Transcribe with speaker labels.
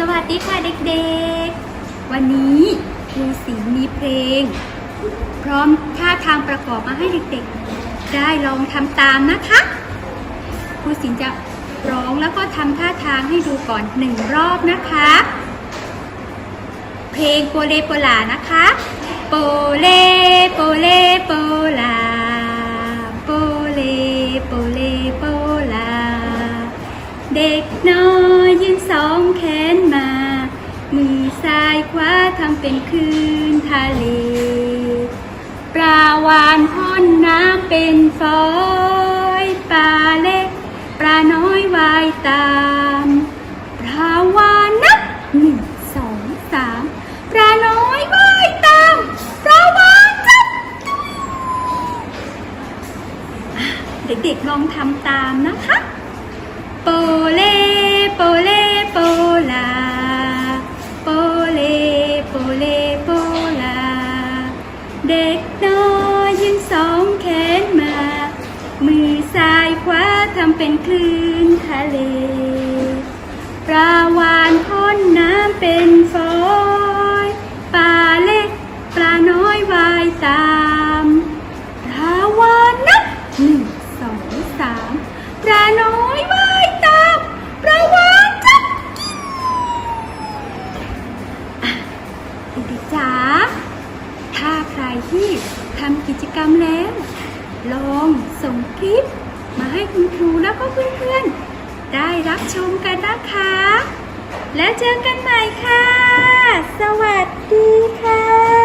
Speaker 1: สวัสดีค่ะเด็กๆ วันนี้ครูศิลป์มีเพลง พร้อมท่าทางประกอบมาให้เด็กๆ ได้ลองทำตามนะคะครูศิลป์จะร้องแล้วก็ทำท่าทางให้ดูก่อนหนึ่งรอบนะคะ เพลงโปเลโปลานะคะ โปเลโปเลโปลาโปเลโปเลโปลา เด็กน้อยยืนสอง เป็นคลื่นทะเล ปลาวานพ่นน้ำเป็นฟอยปลาเล็ก ปลาน้อยว่ายตามปลาวานนับหนึ่งสองสามปลาน้อยว่ายตามปลาวานจับเด็กๆลองทำตามนะคะ โปเลโปเล เด็กน้อยยืนสองแขนมา มือซ้ายขวาทำเป็นคลื่นทะเลปลาวานพ่นน้ำเป็นฟอยปลาเล็กปลาน้อยว่ายตามปลาวานนับหนึ่งสองสามปลาน้อยว่ายตามปลาวานจับกินอะเด็กจ๋า ถ้าใครที่ทำกิจกรรมแล้ว ลองส่งคลิป มาให้คุณครูแล้วก็เพื่อนๆ ได้รับชมกันนะคะ แล้วเจอกันใหม่ค่ะ สวัสดีค่ะ